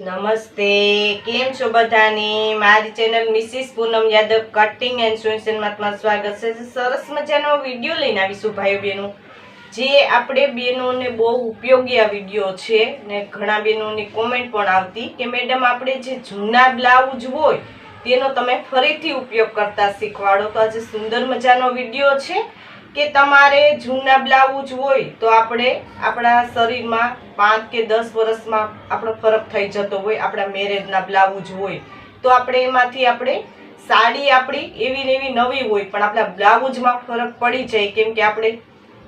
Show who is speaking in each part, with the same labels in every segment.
Speaker 1: નમસ્તે, કેમ છો બધાની? મારી channel Mrs Poonam Yadav cutting and તમારું સ્વાગત છે. સરસ મજાનો વીડિયો લઈને આવીશું ભાઈઓ બહેનો. જે આપણે બહેનોને બહુ ઉપયોગી આ વીડિયો છે ને ઘણા બહેનોની કોમેન્ટ પણ આવતી કે મેડમ આપણે જે જૂના બ્લાઉઝ હોય તેનો તમે ફરીથી ઉપયોગ કરતા શીખવાડો. તો આજે સુંદર મજાનો વીડિયો છે કે તમારે જૂના બ્લાઉઝ હોય તો આપણે આપણા શરીરમાં પાંચ કે દસ વર્ષમાં આપણો ફરક થઈ જતો હોય, આપણા મેરેજના બ્લાઉઝ હોય. તો આપણે એમાંથી આપણે સાડી આપણી એવી ને એવી નવી હોય, પણ આપણા બ્લાઉઝમાં ફરક પડી જાય. કેમ કે આપણે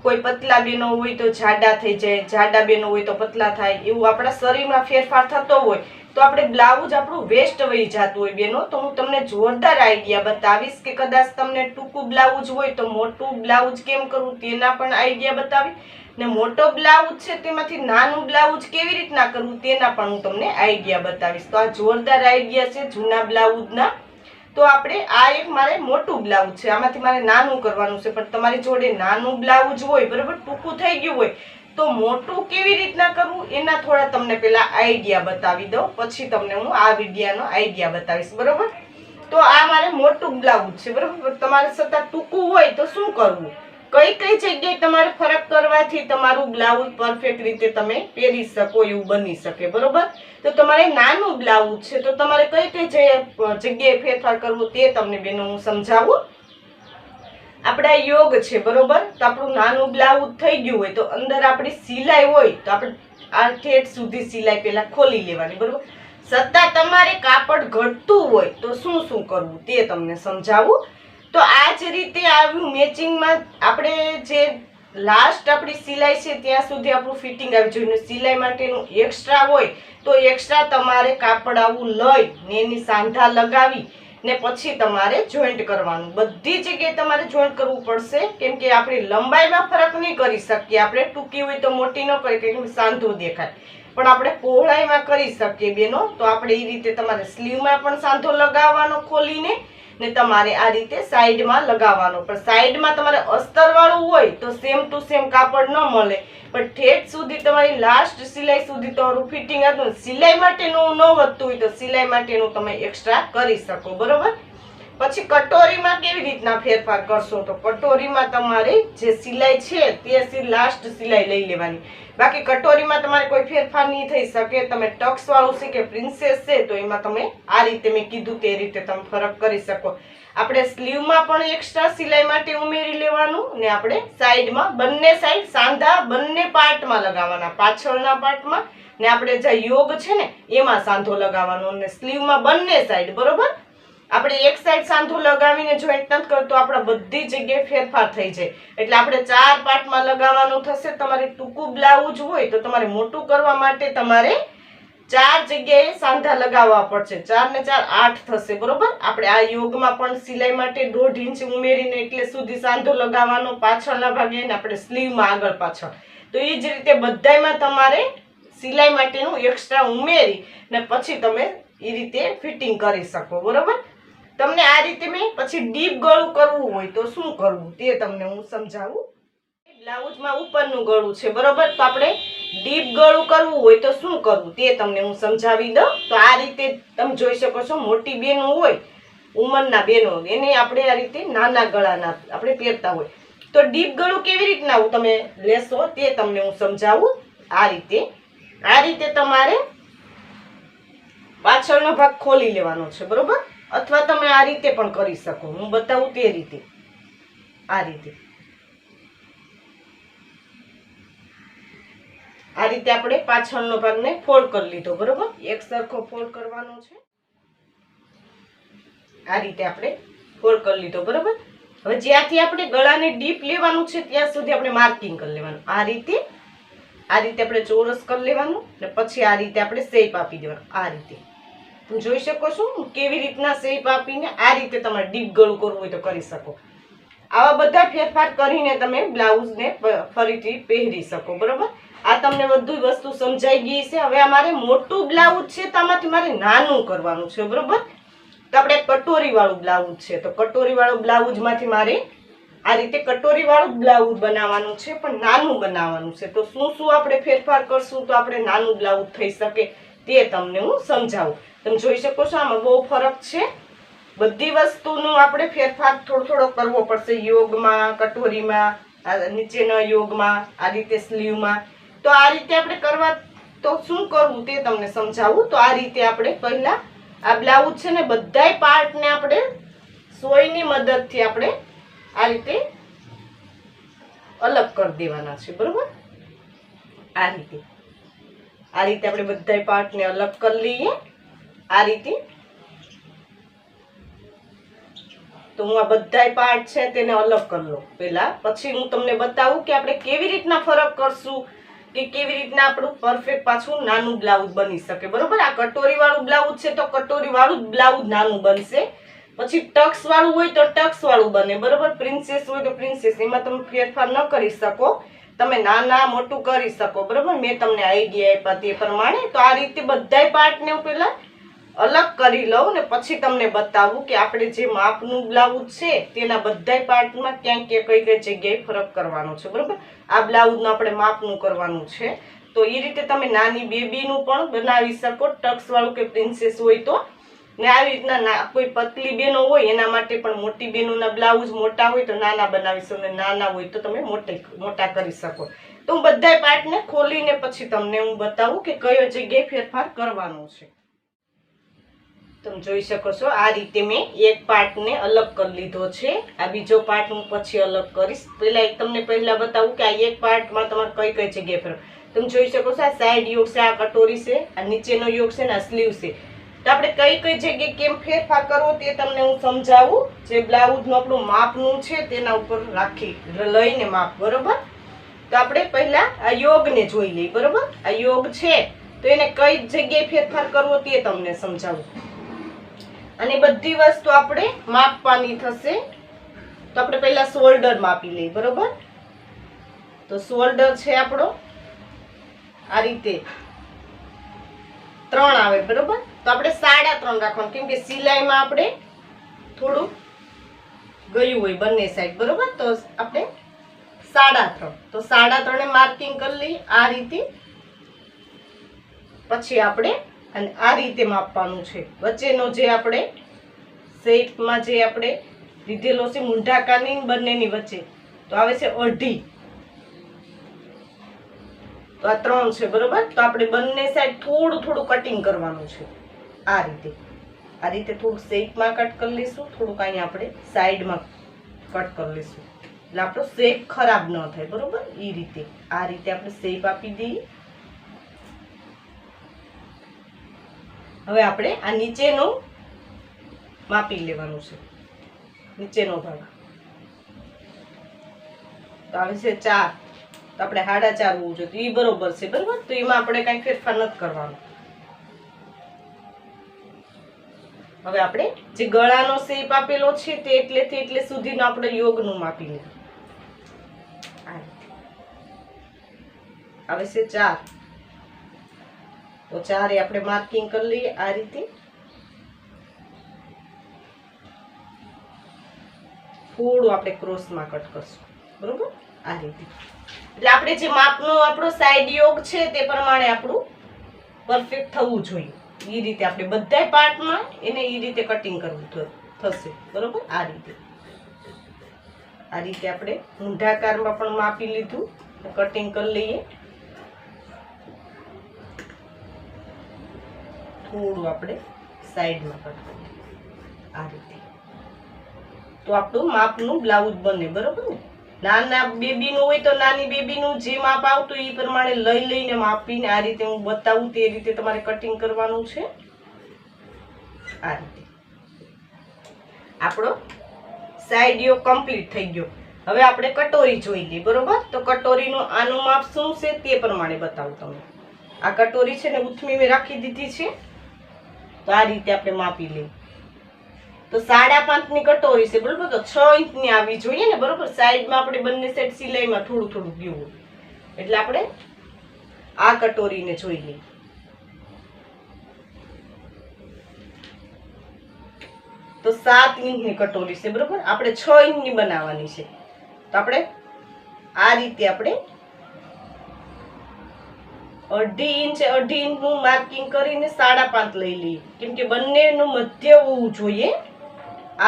Speaker 1: કોઈ પતલા બેનો હોય તો જાડા થઈ જાય, જાડા બેનો હોય તો પતલા થાય. એવું આપણા શરીરમાં ફેરફાર થતો હોય. તો આપણે બ્લાઉઝ આપણું વેસ્ટ વહી જતું હોય બેનો, તો હું તમને જોરદાર આઈડિયા બતાવીશ કે કદાચ તમને ટૂંકું બ્લાઉઝ હોય તો મોટું બ્લાઉઝ કેમ કરવું તેના પણ આઈડિયા બતાવી. ને મોટો બ્લાઉઝ છે તેમાંથી નાનું બ્લાઉઝ કેવી રીતના કરવું તેના પણ હું તમને આઈડિયા બતાવીશ. તો આ જોરદાર આઈડિયા છે જૂના બ્લાઉઝના. તો આપણે આ એક મારે મોટું બ્લાઉઝ છે. આમાંથી મારે નાનું કરવાનું છે, પણ તમારી જોડે નાનું બ્લાઉઝ હોય, બરાબર, ટૂંકું થઈ ગયું હોય તો મોટું કેવી રીતના કરવું એના થોડા તમને પેલા આઈડિયા બતાવી દઉં. પછી તમને હું આ વિડીયાનો આઈડિયા બતાવીશ, બરોબર? તો આ મારે મોટું બ્લાઉઝ છે, બરોબર? તમારે છતાં ટૂંકું હોય તો શું કરવું? કઈ કઈ જગ્યાએ તમારે ફરક કરવાથી તમારું બ્લાઉઝ પરફેક્ટ રીતે તમે પહેરી શકો એવું બની શકે, બરોબર? તો તમારે નાનું બ્લાઉઝ છે, તો તમારે કઈ કઈ જગ્યાએ ફેરફાર કરવો તે તમને બેનો હું સમજાવું. આપણા યોગ છે, બરોબર? તો આપણું નાનું બ્લાઉઝ થઈ ગયું હોય તો અંદર આપણી સિલાઈ હોય તો આપણે આ ઠેઠ સુધી સિલાઈ પહેલા ખોલી લેવાની, બરોબર? છતાં તમારે કાપડ ઘટતું હોય તો શું શું કરવું તે તમને સમજાવું. તો આ જ રીતે આવ્યું મેચિંગમાં આપણે જે લાસ્ટ આપણી સિલાઈ છે ત્યાં સુધી આપણું ફિટિંગ આવી જોઈએ સિલાઈ માટેનું એક્સ્ટ્રા હોય તો એક્સ્ટ્રા તમારે કાપડ આવું લઈ ને એની સાંધા લગાવી ને પછી તમારે જોઈન્ટ કરવાનું. બધી જગ્યાએ તમારે જોઈન્ટ કરવું પડશે. કેમ કે આપણી લંબાઈમાં ફરક નહીં કરી શકીએ. આપણે ટૂંકી હોય તો મોટી ન કરી કેમ સાંધો દેખાય. પણ આપણે પહોળાઈમાં કરી શકીએ બેનો. તો આપણે એ રીતે તમારે સ્લીવમાં પણ સાંધો લગાવવાનો ખોલીને ને તમારે આ રીતે સાઈડમાં લગાવવાનો. પણ સાઈડમાં તમારે અસ્તરવાળું હોય તો સેમ ટુ સેમ કાપડ ન મળે. પણ ઠેઠ સુધી તમારી લાસ્ટ સિલાઈ સુધી તમારું ફિટિંગ હતું સિલાઈ માટેનું ન વધતું હોય તો સિલાઈ માટેનું તમે એક્સ્ટ્રા કરી શકો. બરોબર? પછી કટોરીમાં કેવી રીતના ફેરફાર કરશો? તો કટોરીમાં તમારે જે સિલાઈ છે તે લાસ્ટ સિલાઈ લઈ લેવાની. બાકી કટોરીમાં તમારે કોઈ ફેરફાર નહીં થઈ શકે. તમે ટક્સ વાળું છે કે પ્રિન્સેસ છે, તો એમાં તમે આ રીતે મેં કીધું તે રીતે તમે ફરક કરી શકો. આપણે સ્લીવમાં પણ એક્સ્ટ્રા સિલાઈ માટે ઉમેરી લેવાનું ને આપણે સાઈડમાં બંને સાઈડ સાંધા બંને પાર્ટમાં લગાવવાના, પાછળના પાર્ટમાં. ને આપણે જે યોગ છે ને, એમાં સાંધો લગાવવાનો અને સ્લીવમાં બંને સાઈડ બરોબર? આપણે એક સાઈડ સાંધો લગાવીને જોઈન્ટ નથી કરતો આપણે બધી જગ્યાએ ફેરફાર થઈ જાય. એટલે આપણે ચાર પાર્ટમાં લગાવવાનું થશે, તમારે ટૂંકું બ્લાઉઝ હોય તો તમારે મોટું કરવા માટે તમારે ચાર જગ્યાએ સાંધા લગાવવા પડશે. ચાર ને ચાર આઠ થશે, બરોબર? આપણે આ યોગમાં પણ સિલાઈ માટે દોઢ ઇંચ ઉમેરીને એટલે સુધી સાંધો લગાવવાનો પાછળના ભાગે ને આપણે સ્લીવમાં આગળ પાછળ. તો એ જ રીતે બધાયમાં તમારે સિલાઈ માટેનું એક્સ્ટ્રા ઉમેરી ને પછી તમે એ રીતે ફિટિંગ કરી શકો, બરોબર? તમને આ રીતે મેં પછી ડીપ ગળું કરવું હોય તો શું કરવું? તે તમને હું સમજાવું. બ્લાઉઝમાં ઉપરનું ગળું છે, બરોબર? તો આપણે ડીપ ગળું કરવું હોય તો શું કરવું? તે તમને હું સમજાવી દઉં. તો આ રીતે તમે જોઈ શકો છો, મોટી બેનો હોય, ઉંમરના બેનો એને આપણે આ રીતે નાના ગળાના આપણે પહેરતા હોય. તો ડીપ ગળું કેવી રીતના તમે લેશો તે તમને હું સમજાવું. આ રીતે. આ રીતે તમારે પાછળનો ભાગ ખોલી લેવાનો છે, બરોબર? અથવા તમે આ રીતે પણ કરી શકો. હું બતાવું તે રીતે. આ રીતે. આ રીતે આપણે પાછળનો ભાગને ફોલ્ડ કરી લીધો, બરોબર? એક સરખો ફોલ્ડ કરવાનો છે. આ રીતે આપણે ફોલ્ડ કરી લીધો, બરોબર? હવે જ્યાંથી આપણે ગળાને ડીપ લેવાનું છે, ત્યાં સુધી આપણે માર્કિંગ કરી લેવાનું. આ રીતે આ રીતે આપણે ચોરસ કરી લેવાનું ને પછી આ રીતે આપણે શેપ આપી દેવાનું. આ રીતે. જોઈ શકો છો હું કેવી રીતના શેપ આપીને આ રીતે તમારે ડીપ ગળું કરવું હોય તો કરી શકો. આવા બધા ફેરફાર કરીને તમે બ્લાઉઝને ફરીથી પહેરી શકો, બરાબર? આ તમને બધું વસ્તુ સમજાઈ ગઈ છે. હવે અમારે મોટું બ્લાઉઝ છે તો મારે નાનું કરવાનું છે, બરાબર? તો આપણે કટોરીવાળું બ્લાઉઝ છે. તો કટોરીવાળું બ્લાઉઝમાંથી મારે આ રીતે કટોરીવાળું બ્લાઉઝ બનાવવાનું છે, પણ નાનું બનાવવાનું છે. તો શું શું આપણે ફેરફાર કરશું તો આપણે નાનું બ્લાઉઝ થઈ શકે તે તમને હું સમજાવું. તમે જોઈ શકો છો, આમાં બહુ ફરક છે. બધી વસ્તુનો આપણે ફેરફાર થોડો થોડો કરવો પડશે, યોગમાં, કટોરીમાં નીચેના યોગમાં, આ રીતે સ્લીવમાં. તો આ રીતે આપણે કરવા, તો શું કરવું તે તમને સમજાવું. તો આ રીતે આપણે પહેલાં આ બ્લાઉઝ છે ને, બધાય પાર્ટને આપણે સોયની મદદથી આપણે આ રીતે અલગ કરી દેવાના છે, બરાબર? આ રીતે. આ રીતે આપણે બધાય પાર્ટને અલગ કરી લઈએ. આ રીતે. તો હું આ બધાય પાર્ટ છે તેને અલગ કરી લઉં પહેલા. પછી હું તમને બતાવું કે આપણે કેવી રીતના ફરક કરશું, કે કેવી રીતના આપણું પરફેક્ટ પાછું નાનું બ્લાઉઝ બની શકે. બરોબર? આ કટોરી વાળું બ્લાઉઝ છે તો કટોરી વાળું જ બ્લાઉઝ નાનું બનશે. પછી ટક્સ વાળું હોય તો ટક્સ વાળું બને. બરોબર? પ્રિન્સેસ હોય તો પ્રિન્સેસ એમાં તમે ફેરફાર ન કરી શકો. તમે નાના મોટું કરી શકો. બરોબર? મેં તમને આઈડિયા આપ્યા તે પ્રમાણે. તો આ રીતે બધાય પાર્ટને હું પહેલા અલગ કરી લઉં ને પછી તમને બતાવું કે આપણે જે માપનું બ્લાઉઝ છે તેના બધાય પાર્ટમાં ક્યાંક ક્યાં કઈ કઈ જગ્યાએ ફરક કરવાનો છે, બરાબર? આ બ્લાઉઝનું આપણે માપનું કરવાનું છે. તો એ રીતે તમે નાની બેબીનું પણ બનાવી શકો, ટક્સવાળું કે પ્રિન્સેસ હોય તો. ને આવી રીતના કોઈ પતલી બેનો હોય એના માટે પણ મોટી બેનોના બ્લાઉઝ મોટા હોય તો નાના બનાવી શકો ને નાના હોય તો તમે મોટે, મોટા કરી શકો. તો હું બધાય પાર્ટને ખોલીને પછી તમને હું બતાવું કે કયો જગ્યાએ ફેરફાર કરવાનો છે. તમે જોઈ શકો છો, આ રીતે મેં એક પાર્ટને અલગ કરી લીધો છે. આ બીજો પાર્ટ હું પછી અલગ કરીશ. પહેલાં એક તમને પહેલાં બતાવું કે આ એક પાર્ટમાં તમારે કઈ કઈ જગ્યાએ ફેરવ તમે જોઈ શકો છો આ સાઈડ યોગ છે, આ કટોરી છે, આ નીચેનો યોગ છે ને આ સ્લીવ છે. તો આપણે કઈ કઈ જગ્યાએ કેમ ફેરફાર કરવો તે તમને હું સમજાવું. જે બ્લાઉઝનું આપણું માપનું છે તેના ઉપર રાખી લઈને માપ, બરોબર? તો આપણે પહેલા આ યોગને જોઈ લઈએ, બરોબર? આ યોગ છે. તો એને કઈ જગ્યાએ ફેરફાર કરવો તે તમને સમજાવું. અને બધી વસ્તુ આપણે માપવાની થશે. તો આપણે પહેલા શોલ્ડર માપી લઈએ, બરોબર? તો શોલ્ડર છે આપણો, આ રીતે ત્રણ આવે, બરોબર? તો આપણે સાડા ત્રણ રાખવાનું, કેમ કે સિલાઈમાં આપણે થોડું ગયું હોય બંને સાઈડ બરોબર? તો આપણે સાડા ત્રણ, તો સાડા ત્રણે માર્કિંગ કરી લઈએ, આ રીતે. પછી આપણે અને આ રીતે માપવાનું છે. વચ્ચેનો જે આપણે શેપમાં જે આપણે લીધેલો છે મૂંઢાકાની બંનેની વચ્ચે. તો આવે છે અઢી. તો આ ત્રણ છે, બરોબર? તો આપણે બંને સાઈડ થોડું થોડું કટિંગ કરવાનું છે. આ રીતે. આ રીતે થોડું શેપમાં કટ કરી લઈશું, થોડુંક અહીંયા આપણે સાઈડમાં કટ કરી લઈશું. એટલે આપણો શેપ ખરાબ ન થાય, બરોબર? એ રીતે. આ રીતે આપણે શેપ આપી દઈએ. હવે આપણે આ નીચેનું માપી લેવાનું છે. નીચેનો ભાગ. તો આવે છે ચાર. તો આપણે સાડા ચાર હોવું જોઈએ. એ બરોબર છે, બરોબર? તો એમાં આપણે કાંઈ ફેરફાર નથી કરવાનો. હવે આપણે જે ગળાનો શેપ આપેલો છે તે એટલેથી એટલે સુધીનો આપણે યોગનું માપી લીધું આવે છે ચાર. તો ચારે આપણે માર્કિંગ કરી લઈએ આ રીતે. થોડું આપણે ક્રોસમાં કટ કરશું. બરોબર? આ રીતે. એટલે આપણે જે માપનો આપણો સાઈડ યોગ છે તે પ્રમાણે આપણું પરફેક્ટ થવું જોઈએ. એ રીતે આપણે બધાય પાર્ટમાં એને એ રીતે કટિંગ કરવું થશે. બરોબર? આ રીતે. આ રીતે આપણે ઊંઢાકારમાં પણ માપી લીધું. કટિંગ કરી લઈએ. થોડું આપણે સાઈડમાં કરવાનું. આ રીતે. તો આપણું માપનું બ્લાઉઝ બને, બરોબર ને? નાના બેબીનું હોય તો નાની બેબીનું જે માપ આવતું એ પ્રમાણે લઈ લઈને માપીને આ રીતે હું બતાવું તે રીતે તમારે કટિંગ કરવાનું છે. આ રીતે. આપણો સાઈડ કમ્પ્લીટ થઈ ગયો. હવે આપણે કટોરી જોઈ લઈએ, બરોબર? તો કટોરીનું આનું માપ શું છે તે પ્રમાણે બતાવું તમને. આ કટોરી છે ને ઉથમી મેં રાખી દીધી છે. તો આ રીતે આપણે માપી લઈએ. તો સાડા પાંચની કટોરી છે, બરોબર? તો છ ઇંચની આવી જોઈએ ને, બરોબર? સાઈડમાં આપણે બંને સેટ સિલાઈમાં થોડું થોડું ગયું એટલે આપણે આ કટોરીને જોઈ લઈએ તો સાત ઇંચની કટોરી છે, બરોબર? આપણે છ ઇંચની બનાવવાની છે. તો આપણે આ રીતે આપણે અઢી ઇંચ, અઢી ઇંચનું માર્કિંગ કરીને સાડા પાંચ લઈ લઈએ. કેમ કે બંનેનું મધ્ય હોવું જોઈએ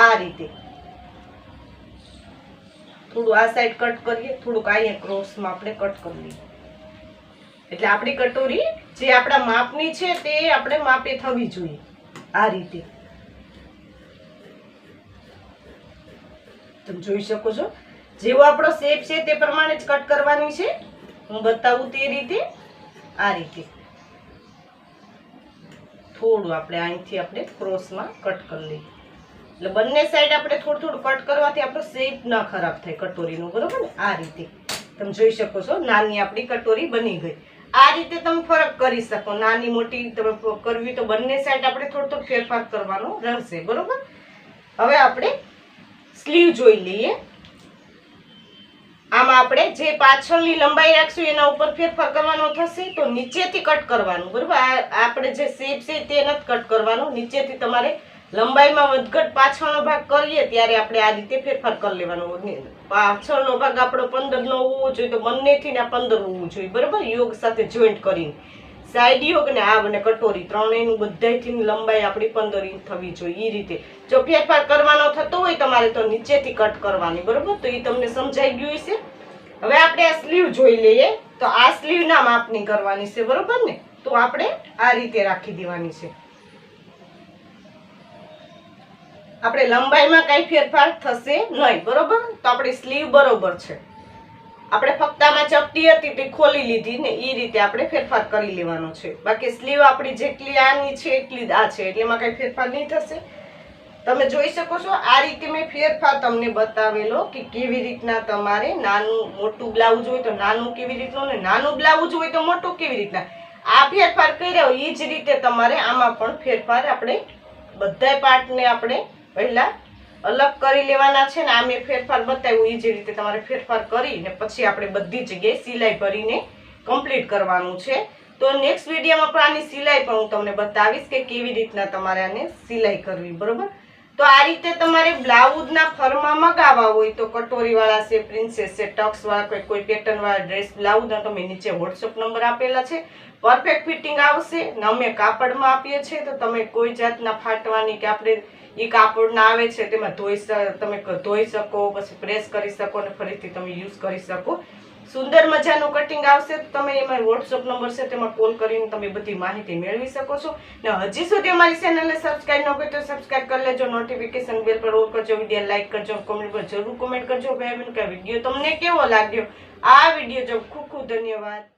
Speaker 1: આ રીતે. થોડું આ સાઈડ કટ કરીએ, થોડુંક અહીંયા ક્રોસમાં આપણે કટ કરી લઈએ. એટલે આપણી કટોરી જે આપણા માપની છે તે આપણે માપે થવી જોઈએ આ રીતે. તમે જોઈ શકો છો. જેવો આપણો શેપ છે તે પ્રમાણે જ કટ કરવાની છે. હું બતાવું તે રીતે. આ રીતે. થોડું આપણે અહીંથી આપણે ક્રોસમાં કટ કરી લઈએ. એટલે બંને સાઈડ આપણે થોડું થોડું કટ કરવાથી આપણો શેપ ના ખરાબ થાય કટોરીનો, બરોબર ને? આ રીતે. તમે જોઈ શકો છો, નાની આપણી કટોરી બની ગઈ. આ રીતે તમે ફરક કરી શકો. નાની મોટી તમે કરવી તો બંને સાઈડ આપણે થોડો થોડો ફેરફાર કરવાનો રહેશે, બરોબર? હવે આપણે સ્લીવ જોઈ લઈએ. આમાં આપણે જે પાછળની લંબાઈ રાખશું, એના ઉપર ફેરફાર કરવાનો થશે, તો નીચેથી કટ કરવાનું, બરોબર? આપણે જે શેપ છે તે નથી કટ કરવાનો. નીચેથી તમારે લંબાઈમાં વધઘટ પાછળનો ભાગ કરીએ, ત્યારે આપણે આ રીતે ફેરફાર કરી લેવાનો. પાછળનો ભાગ આપણો પંદર નો હોવો જોઈએ, તો બંનેથી ને આ પંદર હોવું જોઈએ, બરોબર? યોગ સાથે જોઈન્ટ કરીને. સાઈડ યોગ ને આ અને કટોરી ત્રણેયનું બધાયથી લંબાઈ આપણી પંદર ઇંચ થવી જોઈએ એ રીતે. જો ફેરફાર કરવાનો થતો હોય તમારે તો નીચેથી કટ કરવાની, બરોબર? તો એ તમને સમજાઈ ગયું હશે. હવે આપણે આ સ્લીવ જોઈ લઈએ. તો આ સ્લીવના માપની કરવાની છે, બરોબર ને? તો આપણે આ રીતે રાખી દેવાની છે. આપણે લંબાઈમાં કાંઈ ફેરફાર થશે નહીં, બરોબર? તો આપણી સ્લીવ બરોબર છે. આપણે ફક્ત આમાં ચપટી હતી તે ખોલી લીધી ને એ રીતે આપણે ફેરફાર કરી લેવાનો છે. બાકી સ્લીવ આપણી જેટલી આની છે, એટલી આ છે. એટલે એમાં કંઈ ફેરફાર નહીં થશે. તમે જોઈ શકો છો, આ રીતે મેં ફેરફાર તમને બતાવેલો કે કેવી રીતના તમારે નાનું મોટું બ્લાઉઝ હોય તો નાનું કેવી રીતનું ને નાનું બ્લાઉઝ હોય તો મોટું કેવી રીતના. આ ફેરફાર કર્યો એ જ રીતે તમારે આમાં પણ ફેરફાર આપણે બધા પાર્ટને આપણે પહેલા અલગ કરી લેવાના છે ને આ મેં ફેરફાર બતાવ્યું એ જે રીતે તમારે ફેરફાર કરીને પછી આપણે બધી જગ્યાએ સિલાઈ ભરીને કમ્પ્લીટ કરવાનું છે. તો નેક્સ્ટ વિડીયોમાં પણ આની સિલાઈ પણ હું તમને બતાવીશ કે કેવી રીતના તમારે આને સિલાઈ કરવી, બરોબર? તો આ રીતે તમારે બ્લાઉઝના ફરમાં મગાવવા હોય તો કટોરીવાળા છે, પ્રિન્સેસ છે, ટક્સવાળા કોઈ કોઈ પેટર્નવાળા ડ્રેસ, બ્લાઉઝના તમે નીચે વોટ્સઅપ નંબર આપેલા છે. પરફેક્ટ ફિટિંગ આવશે. ને અમે કાપડમાં આપીએ છીએ. તો તમે કોઈ જાતના ફાટવાની કે આપણે એ કાપડના આવે છે, તેમાં ધોઈ તમે ધોઈ શકો, પછી પ્રેસ કરી શકો અને ફરીથી તમે યુઝ કરી શકો. સુંદર મજાનું કટિંગ આવશે તો તમે એમાં વોટ્સઅપ નંબર છે તેમાં કોલ કરીને તમે બધી માહિતી મેળવી શકો છો. ને હજી સુધી અમારી ચેનલને સબસ્ક્રાઇબ ન કરી તો સબસ્ક્રાઇબ કરી લેજો. નોટિફિકેશન બેલ પર ઓલ કરજો. વીડિયો લાઇક કરજો. કોમેન્ટ પર જરૂર કોમેન્ટ કરજો. ભાઈ બહેન કે વીડિયો તમને કેવો લાગ્યો? આ વીડિયો જો ખૂબ ખૂબ ધન્યવાદ.